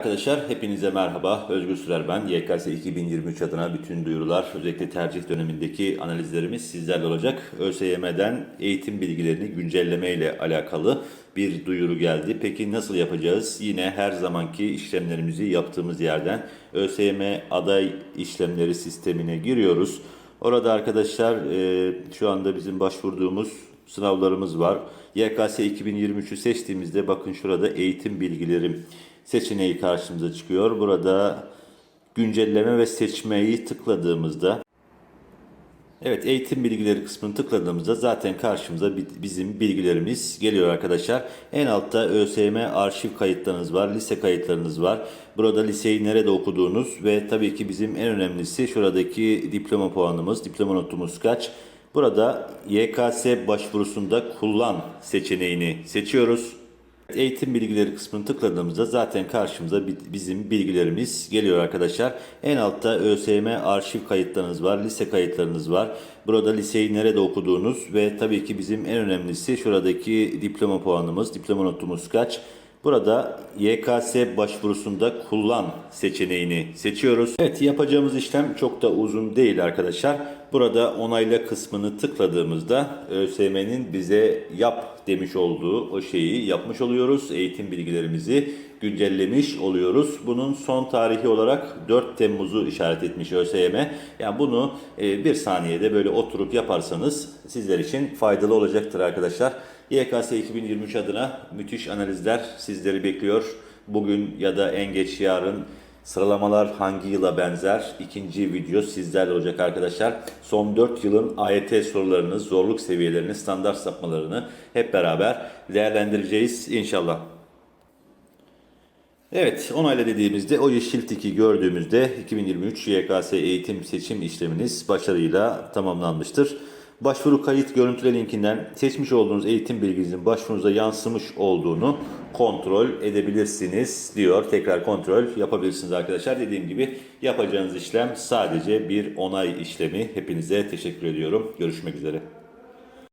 Arkadaşlar hepinize merhaba. Özgür Sürer ben. YKS 2023 adına bütün duyurular, özellikle tercih dönemindeki analizlerimiz sizlerle olacak. ÖSYM'den eğitim bilgilerini güncelleme ile alakalı bir duyuru geldi. Peki nasıl yapacağız? Yine her zamanki işlemlerimizi yaptığımız yerden ÖSYM aday işlemleri sistemine giriyoruz. Orada arkadaşlar e, şu anda bizim başvurduğumuz sınavlarımız var. YKS 2023'ü seçtiğimizde bakın şurada eğitim bilgilerim seçeneği karşımıza çıkıyor. Burada güncelleme ve seçmeyi tıkladığımızda Evet eğitim bilgileri kısmını tıkladığımızda zaten karşımıza bi- bizim bilgilerimiz geliyor arkadaşlar. En altta ÖSYM arşiv kayıtlarınız var, lise kayıtlarınız var. Burada liseyi nerede okuduğunuz ve tabii ki bizim en önemlisi şuradaki diploma puanımız, diploma notumuz kaç. Burada YKS başvurusunda kullan seçeneğini seçiyoruz. Eğitim bilgileri kısmını tıkladığımızda zaten karşımıza bi- bizim bilgilerimiz geliyor arkadaşlar. En altta ÖSYM arşiv kayıtlarınız var, lise kayıtlarınız var. Burada liseyi nerede okuduğunuz ve tabii ki bizim en önemlisi şuradaki diploma puanımız, diploma notumuz kaç. Burada YKS başvurusunda kullan seçeneğini seçiyoruz. Evet yapacağımız işlem çok da uzun değil arkadaşlar. Burada onayla kısmını tıkladığımızda ÖSYM'nin bize yap demiş olduğu o şeyi yapmış oluyoruz. Eğitim bilgilerimizi güncellemiş oluyoruz. Bunun son tarihi olarak 4 Temmuz'u işaret etmiş ÖSYM. Yani bunu e, bir saniyede böyle oturup yaparsanız sizler için faydalı olacaktır arkadaşlar. YKS 2023 adına müthiş analizler sizleri bekliyor. Bugün ya da en geç yarın Sıralamalar hangi yıla benzer? İkinci video sizlerle olacak arkadaşlar. Son 4 yılın AYT sorularını, zorluk seviyelerini, standart sapmalarını hep beraber değerlendireceğiz inşallah. Evet, onayla dediğimizde o yeşil tiki gördüğümüzde 2023 YKS eğitim seçim işleminiz başarıyla tamamlanmıştır. Başvuru kayıt görüntüle linkinden seçmiş olduğunuz eğitim bilginizin başvurunuza yansımış olduğunu kontrol edebilirsiniz diyor. Tekrar kontrol yapabilirsiniz arkadaşlar. Dediğim gibi yapacağınız işlem sadece bir onay işlemi. Hepinize teşekkür ediyorum. Görüşmek üzere.